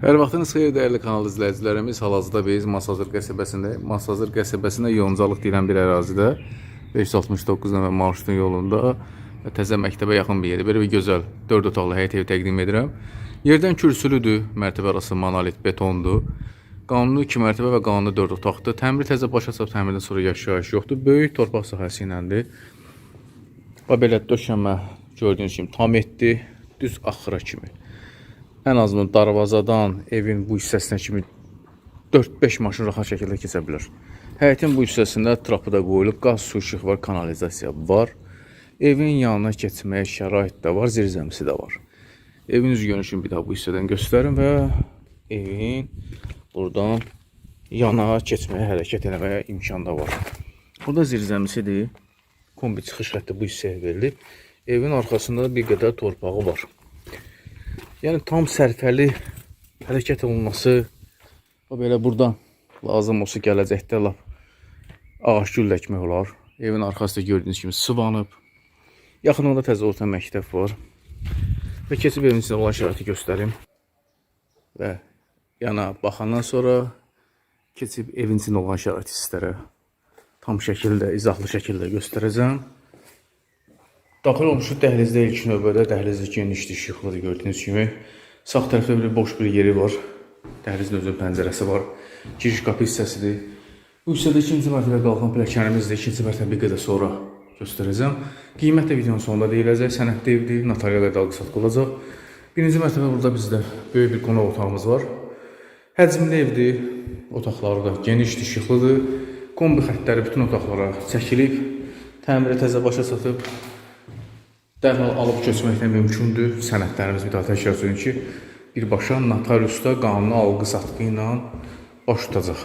Hər vaxtınız xeyir dəyərli kanal izləyicilərimiz. Hal-hazırda biz Masazır qəsəbəsində, Masazır qəsəbəsində yoncalık deyilən bir ərazidə 569 nömrə marşrutun yolunda təzə məktəbə yaxın bir yerdə belə bir gözəl 4 otaqlı həyət evi təqdim edirəm. Yerdən kürsülüdür, mərtəbə arası monolit betondur. Qanuni 2 mərtəbə və qanuni 4 otaqdır. Təmiri təzə başa çatıb təmirdən sonra yaşayış yoxdur. Böyük torpaq sahəsi iləndir. Və belə döşəmə gördüyünüz kimi tam etdi, düz axıra kimi. Ən azından darvazadan evin bu hissəsinə kimi 4-5 maşın rahat şəkildə keçə bilər. Həyətin bu hissəsində trapı da qoyulub, qaz, su işıq var, kanalizasiya var. Evin yanına keçməyə şərait də var, zirzəmisi də var. Evin üz görünüşünü bir daha bu hissədən göstərim və evin buradan yana keçməyə, hərəkət etməyə imkan da var. Burada zirzəmisidir. Kombi çıxış xətti bu hissəyə verilib. Evin arxasında da bir qədər torpağı var. Yəni tam sərfəli hərəkət olunması və belə burada lazım olsa gələcəkdə lap ağac gül əkmək olar. Evin arxasında gördüyünüz kimi sıvanıb. Yaxınında təzə orta məktəb var. Və keçib evin içində olan şəraiti göstərim. Və yana baxandan sonra keçib evin içində olan şəraiti sizlərə tam şəkildə, izahlı şəkildə göstərəcəm. Daxil olmuşuq dəhlizdə ilk növbədə dəhlizdə genişdir, işıqlıdır gördüyünüz kimi. Sağ tərəfdə bir boş bir yeri var. Dəhlizin özünün pəncərəsi var. Giriş qapı hissəsidir. Bu hissədə ikinci mərtəbə qalxan pilləkənimizdir. İkinci mərtəbə bir qədər sonra göstərəcəm. Qiymət də videonun sonunda deyiləcək. Sənəddə evdir, notarial və dalğı satqı olacaq. Birinci mərtəbə burada bizdə böyük bir qonaq otağımız var. Həcmli evdir. Otaqları da genişdir, işıqlıdır. Kombi xəttləri bütün otaqlara çəkilib. Təmiri təzə başa çatıb. Dərhal alıb köçmək də mümkündür. Sənədlərimiz bir daha təkrar söyləyim ki, birbaşa notariusda qanuni alqı satqı ilə baş tutacaq.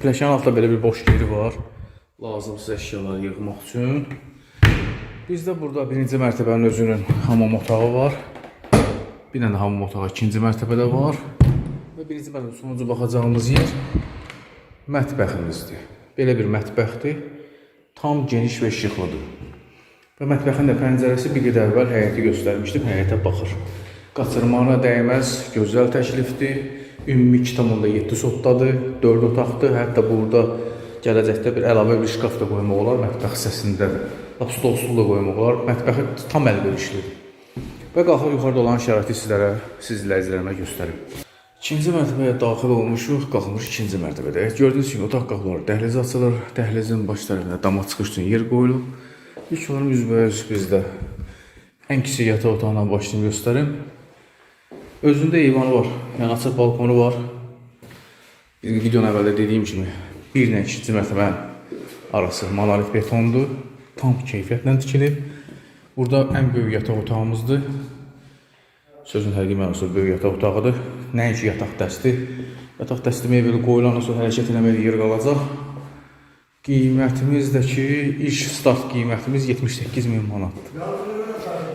Pilləkənin altında belə bir boş yeri var. Lazımsız əşyaları yığmaq üçün. Bizdə burada birinci mərtəbənin özünün hamam otağı var. Bir dənə hamam otağı ikinci mərtəbədə var. Və birinci mərtəbə sonuncu baxacağımız yer mətbəximizdir. Belə bir mətbəxdir. Tam geniş və işıqlıdır. Və mətbəxin də pəncərəsi bir qədər əvvəl həyəti göstərmişdim. Həyətə baxır. Qaçırmana dəyməz, gözəl təklifdir. Ümumi 2,7 sotdadır, 4 otaqdır. Hətta burada gələcəkdə bir əlavə bir şkaf da qoymaq olar mətbəx hissəsində. Lap stol stul da qoymaq olar. Mətbəxi tam əlverişlidir. Və qalxıb yuxarıda olan şəraiti sizlərə, siz izləyicilərimə göstərim. İkinci mərtəbəyə daxil olmuşuq, qalxmış ikinci mərtəbədə. Gördüyünüz kimi otaq qapıları dəhliz açılır. Dəhlizin baş tərəfinə dama çıxış üçün yer qoyulub. İlk olaraq üzbəüz bizdə ən kiçik yataq otağından başlayım göstərim. Özündə eyvanı var, yəni açıq balkonu var. Videonun əvvəldə dediyim kimi bir ilə ikinci mərtəbənin arası monolit betondur. Tam keyfiyyətlə tikilib. Burada ən böyük yataq otağımızdır. Sözün həqiqi mənasında böyük yataq otağıdır. Nəinki yataq dəsti. Yataq dəsti mebeli qoyulandan sonra hərəkət eləməyə yer qalacaq. Qiymətimiz də ki, ilk start qiymətimiz 78 min manatdır.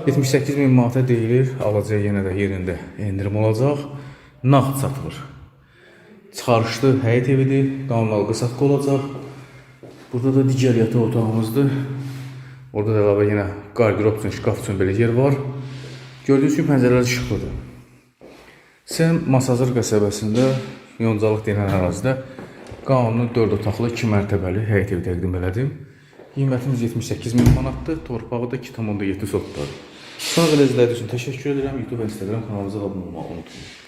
78 min manata deyilir, alacağı yenə də yerində endirim olacaq. Nağd satılır. Çıxarışlı həyət evidir, qanun alqı satqı olacaq. Burada da digər yataq otağımızdır. Orada da əlavə yenə qardirob üçün, şkaf üçün belə yer var. Gördüyünüz kimi pəncərələr işıqlıdır. Sen Masazır qəsəbəsində Yoncalıq deyilən ərazidə qanuni 4 otaqlı 2 mərtəbəli həyət evi təqdim elədim. Qiymətimiz 78 min manatdır, torpağı da 2,7 sotdadır. Sonra belə izlədiyiniz üçün təşəkkür edirəm. YouTube və Instagram kanalımıza abunə olmağı unutmayın.